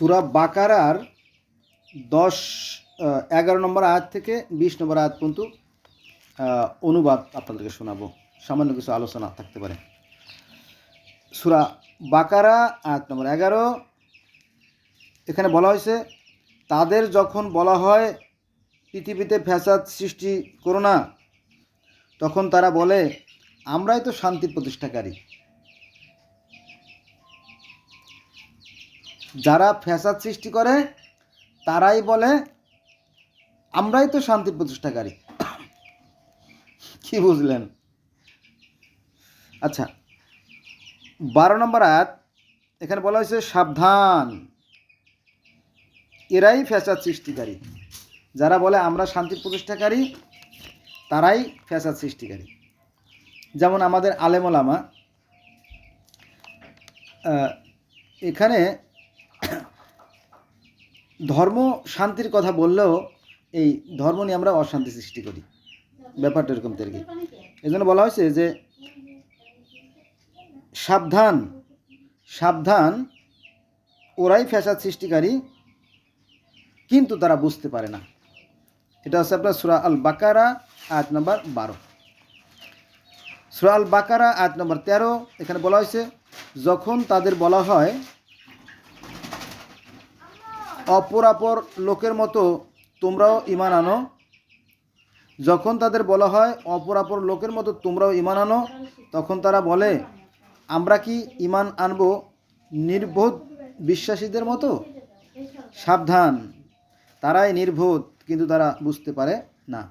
সুরা বাকারার দশ এগারো নম্বর আয়াত থেকে বিশ নম্বর আয়াত পর্যন্ত অনুবাদ আপনাদেরকে শোনাবো। সামান্য কিছু আলোচনা থাকতে পারে। সুরা বাকারা, আয়াত নম্বর এগারো, এখানে বলা হয়েছে, তাদের যখন বলা হয়, পৃথিবীতে ফ্যাসাদ সৃষ্টি করো না, তখন তারা বলে, আমরাই তো শান্তি প্রতিষ্ঠাকারী। যারা ফ্যাসাদ সৃষ্টি করে, তারাই বলে, আমরাই তো শান্তি প্রতিষ্ঠাকারী। কি বুঝলেন? আচ্ছা বারো নম্বর আয়াত, এখানে বলা হয়েছে, সাবধান, এরাই ফ্যাসাদ সৃষ্টিকারী। যারা বলে, আমরা শান্তি প্রতিষ্ঠাকারী, তারাই ফ্যাসাদ সৃষ্টিকারী। যেমন আমাদের আলেমলামা এখানে ধর্ম শান্তির কথা বললেও এই ধর্ম নিয়ে আমরা অশান্তি সৃষ্টি করি। ব্যাপারটা এরকম তৈরি এই জন্য বলা হয়েছে যে সাবধান সাবধান ওরাই ফ্যাসাদ সৃষ্টিকারী, কিন্তু তারা বুঝতে পারে না। এটা হচ্ছে আপনার সুরা আল বাকারা আয়াত নম্বর বারো। সুরা আল বাকারা আয়াত নম্বর তেরো, এখানে বলা হয়েছে, যখন তাদের বলা হয় অপরাপর লোকের মতো তোমরাও ইমান আনো। যখন তাদের বলা হয় অপরাপর লোকের মতো তোমরাও ইমান আনো, তখন তারা বলে, আমরা কি ইমান আনব নির্বোধ বিশ্বাসীদের মতো? সাবধান, তারাই নির্বোধ, কিন্তু তারা বুঝতে পারে না।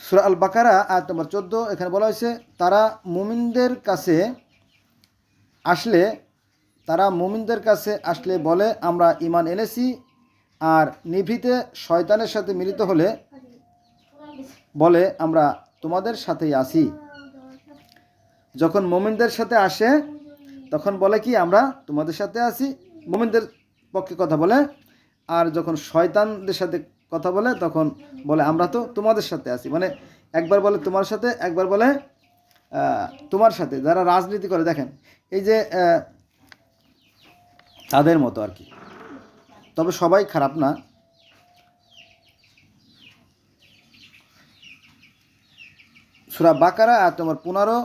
সুরা আল বাকারা আয়াত নম্বর চোদ্দ, এখানে বলা হয়েছে, তারা মুমিনদের কাছে আসলে তারা মুমিনদের কাছে আসলে বলে, আমরা ইমান এনেছি আর নিভৃতে শয়তানের সাথে মিলিত হলে বলে, আমরা তোমাদের সাথেই আছি। যখন মোমিনদের সাথে আসে, তখন বলে কি, আমরা তোমাদের সাথে আসি মোমিনদের পক্ষে কথা বলে, আর যখন শয়তানদের সাথে কথা বলে, তখন বলে, আমরা তো তোমাদের সাথে আছি। মানে একবার বলে, তোমার সাথে, একবার বলে তোমার সাথে। যারা রাজনীতি করে, দেখেন, এই যে তাদের মতো আর কি। তবে সবাই খারাপ না। সুরা বাকারা আর তোমার পনেরো।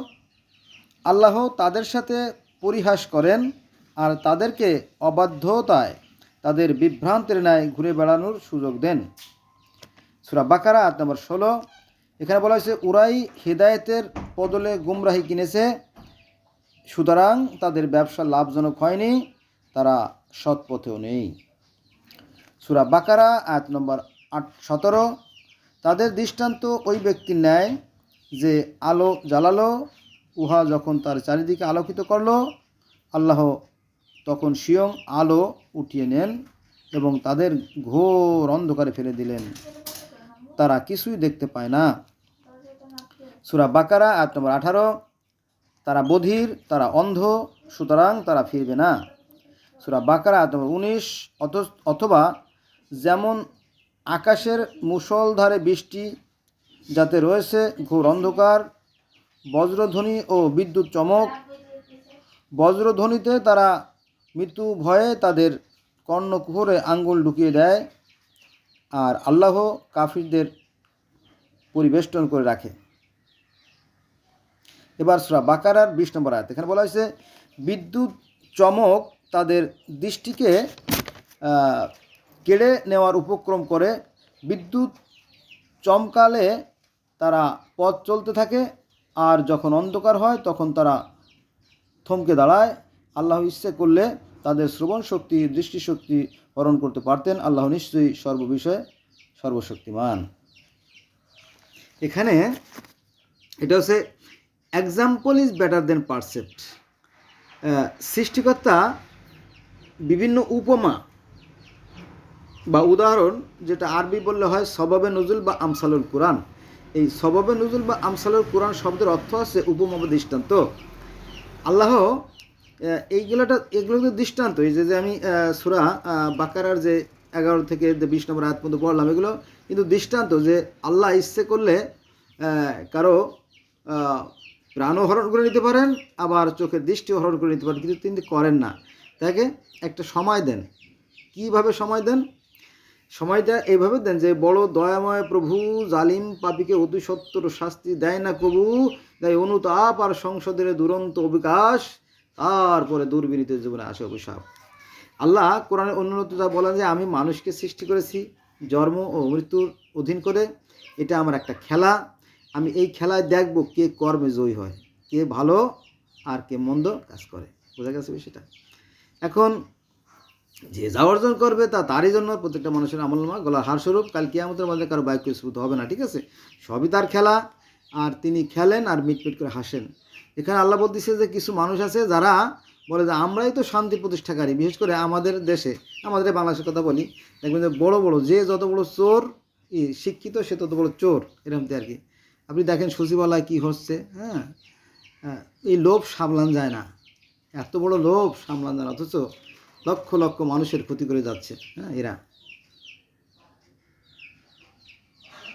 আল্লাহ তাদের সাথে পরিহাস করেন আর তাদেরকে অবাধ্যতায়, তাদের বিভ্রান্তের ন্যায় ঘুরে বেড়ানোর সুযোগ দেন। সুরা বাকারা আট নম্বর ষোলো। এখানে বলা হয়েছে, উরাই হেদায়েতের বদলে গুমরাহি কিনেছে, সুতরাং তাদের ব্যবসা লাভজনক হয়নি। তারা সৎ পথেও নেই। সুরা বাকারা, আয়াত নম্বর আট, সতেরো। তাদের দৃষ্টান্ত ওই ব্যক্তির ন্যায় যে আলো জ্বালালো, উহা যখন তার চারিদিকে আলোকিত করল, আল্লাহ তখন স্বয়ং আলো উঠিয়ে নেন এবং তাদের ঘোর অন্ধকারে ফেলে দিলেন। তারা কিছুই দেখতে পায় না। সুরা বাকারা, আয়াত নম্বর আঠারো। তারা বধির, তারা অন্ধ, সুতরাং তারা ফিরবে না। সুরা বাকারা, আয়াত নম্বর উনিশ অথ- অথবা যেমন আকাশের মুষলধারে বৃষ্টি যাতে রয়েছে, ঘোর অন্ধকার, বজ্রধ্বনি ও বিদ্যুৎ চমক, বজ্রধ্বনিতে তারা মৃত্যু ভয়ে তাদের কর্ণকুহরে আঙ্গুল ঢুকিয়ে দেয় আর আল্লাহ কাফিরদের পরিবেষ্টন করে রাখে। এবার সুরা বাকারার বিশ নম্বর আয়াত, এখানে বলা হয়েছে, বিদ্যুৎ চমক তাদের দৃষ্টিকে কেড়ে নেওয়ার উপক্রম করে। বিদ্যুৎ চমকালে তারা পথ চলতে থাকে আর যখন অন্ধকার হয় তখন তারা থমকে দাঁড়ায়। আল্লাহ ইচ্ছে করলে তাদের শ্রবণ শক্তি, দৃষ্টিশক্তি হরণ করতে পারতেন। আল্লাহ নিশ্চয়ই সর্ববিষয়ে সর্বশক্তিমান। এখানে এটা হচ্ছে example is better than precept সৃষ্টিকর্তা বিভিন্ন উপমা বা উদাহরণ যেটা আরবি বললে হয় সবাবে নজুল বা আমসালুল কোরআন। এই সবাবে নজুল বা আমসালুল কোরআন শব্দের অর্থ আছে উপমা বা দৃষ্টান্ত। আল্লাহ এইগুলোটা, এগুলো তো দৃষ্টান্ত। এই যে যে আমি সুরা বাকারার যে এগারো থেকে বিশ নম্বর আয়াত পর্যন্ত পড়লাম, এগুলো কিন্তু দৃষ্টান্ত যে আল্লাহ ইচ্ছে করলে কারও প্রাণও হরণ করে নিতে পারেন, আবার চোখের দৃষ্টিও হরণ করে নিতে পারেন, কিন্তু তিনি করেন না। তাকে একটা সময় দেন। কীভাবে সময় দেন? সময়টা এইভাবে দেন যে, বড় দয়াময় প্রভু, জালিম পাপীকে অতি সত্তর শাস্তি দেয় না কবু, তাই অনুতাপ আর সংসদের দুরন্ত অবিকাশ তারপরে দুর্বিনীত জীবনে আসে অভিশাপ। আল্লাহ কোরআনের অন্যতা বলেন যে, আমি মানুষকে সৃষ্টি করেছি, জন্ম ও মৃত্যুর অধীন করে। এটা আমার একটা খেলা। আমি এই খেলায় দেখব কে কর্মে জয়ী হয়, কে ভালো আর কে মন্দ কাজ করে। বোঝা গেছে বিষয়টা? এখন যে যা অর্জন করবে তা তারই জন্য প্রত্যেকটা মানুষের আমলমা গলার স্বরূপ। কাল কিয়ামতের মাঝে কারও বাক্য স্ফুত হবে না ঠিক আছে? সবই তার খেলা আর তিনি খেলেন আর মিটমিট করে হাসেন। এখানে আল্লাহ বলতেছে যে কিছু মানুষ আছে যারা বলে যে আমরাই তো শান্তি প্রতিষ্ঠাকারী বিশেষ করে আমাদের দেশে আমাদের বাংলাদেশের কথা বলি। দেখবেন যে বড় বড় যে যত বড় চোর ই শিক্ষিত সে তত বড় চোর এরকম আর কি। আপনি দেখেন সচিবালয় কী হচ্ছে হ্যাঁ? হ্যাঁ, এই লোভ সামলান যায় না। এত বড় লোভ সামলান যায় না অথচ লক্ষ লক্ষ মানুষের ক্ষতি করে যাচ্ছে হ্যাঁ এরা।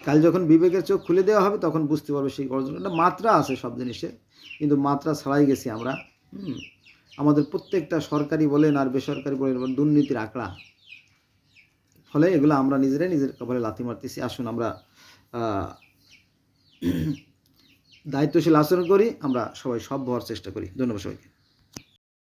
কাল যখন বিবেকের চোখ খুলে দেওয়া হবে, তখন বুঝতে পারবে সেই অর্জন একটা মাত্রা আছে সব জিনিসের কিন্তু মাত্রা ছাড়াই গেছি আমরা আমাদের প্রত্যেকটা সরকারি বলেন আর বেসরকারি বলেন দুর্নীতির আঁকড়া। ফলে এগুলো আমরা নিজেরাই নিজের কপালে লাথি মারতেছি। আসুন আমরা দায়িত্বশীল আচরণ করি, আমরা সবাই সব হওয়ার চেষ্টা করি। ধন্যবাদ সবাইকে।